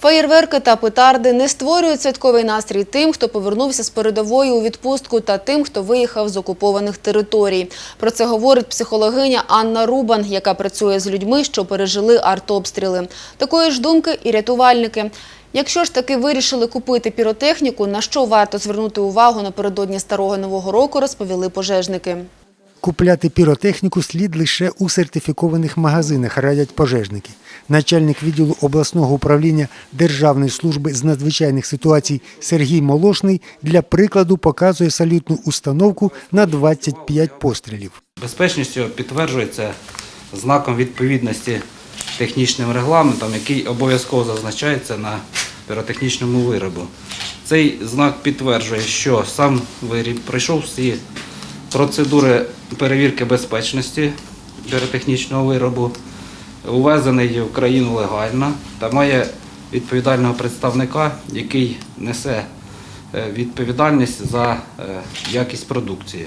Феєрверки та петарди не створюють святковий настрій тим, хто повернувся з передової у відпустку та тим, хто виїхав з окупованих територій. Про це говорить психологиня Анна Рубан, яка працює з людьми, що пережили артобстріли. Такої ж думки і рятувальники. Якщо ж таки вирішили купити піротехніку, на що варто звернути увагу напередодні старого нового року, розповіли пожежники. Купляти піротехніку слід лише у сертифікованих магазинах, радять пожежники. Начальник відділу обласного управління Державної служби з надзвичайних ситуацій Сергій Молошний для прикладу показує салютну установку на 25 пострілів. Безпечністю підтверджується знаком відповідності технічним регламентом, який обов'язково зазначається на піротехнічному виробу. Цей знак підтверджує, що сам виріб пройшов всі процедури перевірки безпечності піротехнічного виробу, увезений в країну легально та має відповідального представника, який несе е, відповідальність за е, якість продукції.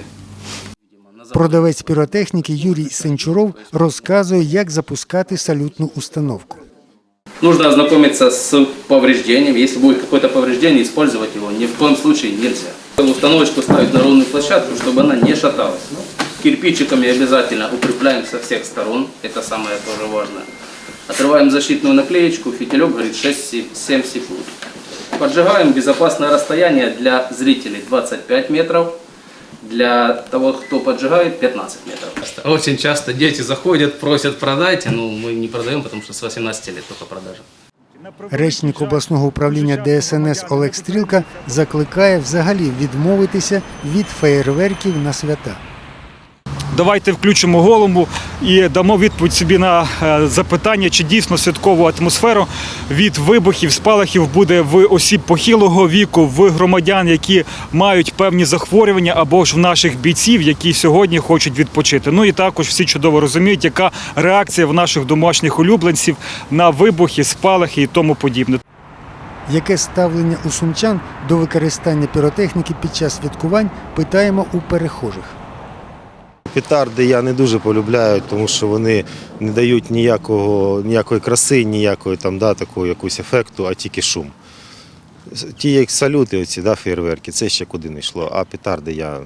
Продавець піротехніки Юрій Сенчуров розказує, як запускати салютну установку. Нужно ознакомиться с повреждением. Если будет какое-то повреждение, использовать его ни в коем случае нельзя. Установочку ставить на ровную площадку, чтобы она не шаталась. Кирпичиками обязательно укрепляем со всех сторон. Это самое тоже важное. Отрываем защитную наклеечку, фитилек горит 6-7 секунд. Поджигаем безопасное расстояние для зрителей 25 метров, для того, кто поджигает 15 метров. Очень часто дети заходят, просят продать, ну мы не продаем, потому что с 18 лет только продажа. Речник обласного управління ДСНС Олег Стрілка закликає взагалі відмовитися від феєрверків на свята. Давайте включимо голову і дамо відповідь собі на е, запитання, чи дійсно святкову атмосферу від вибухів, спалахів буде в осіб похилого віку, в громадян, які мають певні захворювання, або ж в наших бійців, які сьогодні хочуть відпочити. Ну і також всі чудово розуміють, яка реакція в наших домашніх улюбленців на вибухи, спалахи і тому подібне. Яке ставлення у сумчан до використання піротехніки під час святкувань, питаємо у перехожих. Петарди я не дуже полюбляю, тому що вони не дають ніякого, ніякої краси, ніякої там, да, такого якогось ефекту, а тільки шум. Ті, як салюти, оці, да, фейерверки, це ще куди не йшло. А петарди я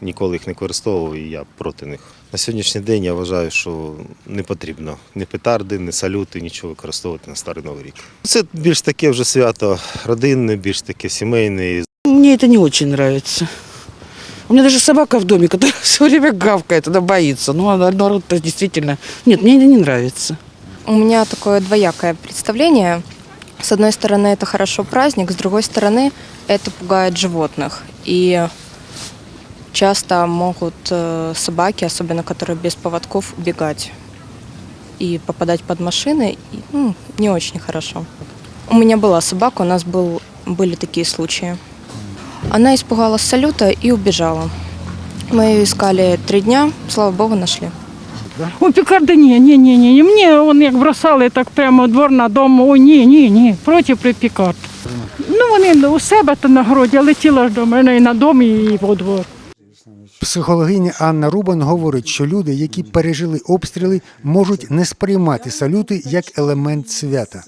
ніколи їх не використовував і я проти них. На сьогоднішній день я вважаю, що не потрібно ні петарди, ні салюти, нічого використовувати на Старий Новий рік. Це більш таке вже свято родинне, більш таке сімейне. Мне это не очень нравится. У меня даже собака в доме, которая все время гавкает, она боится. Ну, она народ-то действительно... Нет, мне это не нравится. У меня такое двоякое представление. С одной стороны, это хорошо праздник, с другой стороны, это пугает животных. И часто могут э, собаки, особенно которые без поводков, убегать и попадать под машины. И, ну, не очень хорошо. У меня была собака, у нас был, были такие случаи. Она испугалась салюта и убежала. Мы ее искали три дня, слава богу, нашли. У пікарди ні, ні, ні, ні. Мені вони як бросали так прямо двор на дому. Ой, ні, ні, ні. Проти при пікард. Ну вони у себе то на городі, летіла ж до мене і на дом, і во двор. Психологиня Анна Рубан говорить, що люди, які пережили обстріли, можуть не сприймати салюти як елемент свята.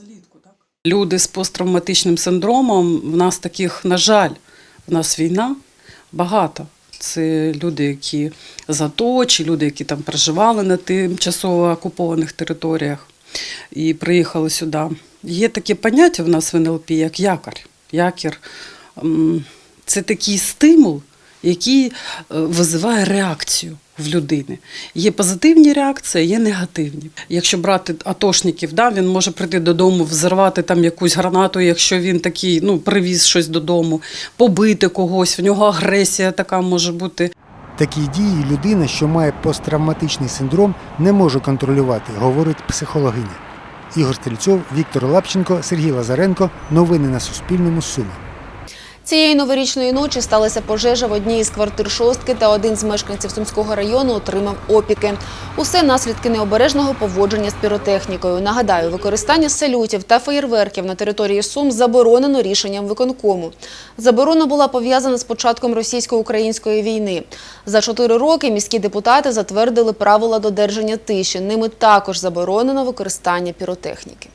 Люди з посттравматичним синдромом, в нас таких, на жаль, в нас війна багато. Це люди, які з чи люди, які там проживали на тимчасово окупованих територіях і приїхали сюди. Є таке поняття в нас в НЛП, як якар. Якір це такий стимул, який е, визиває реакцію в людини. Є позитивні реакції, є негативні. Якщо брати атошників, да, він може прийти додому, взорвати там якусь гранату, якщо він такий, ну, привіз щось додому, побити когось, в нього агресія така може бути. Такі дії людина, що має посттравматичний синдром, не може контролювати, говорить психологиня. Ігор Стрільцов, Віктор Лапченко, Сергій Лазаренко. Новини на Суспільному. Суми. Цієї новорічної ночі сталася пожежа в одній із квартир шостки, та один з мешканців Сумського району отримав опіки. Усе наслідки необережного поводження з піротехнікою. Нагадаю, використання салютів та феєрверків на території Сум заборонено рішенням виконкому. Заборона була пов'язана з початком російсько-української війни. За чотири роки міські депутати затвердили правила додержання тиші. Ними також заборонено використання піротехніки.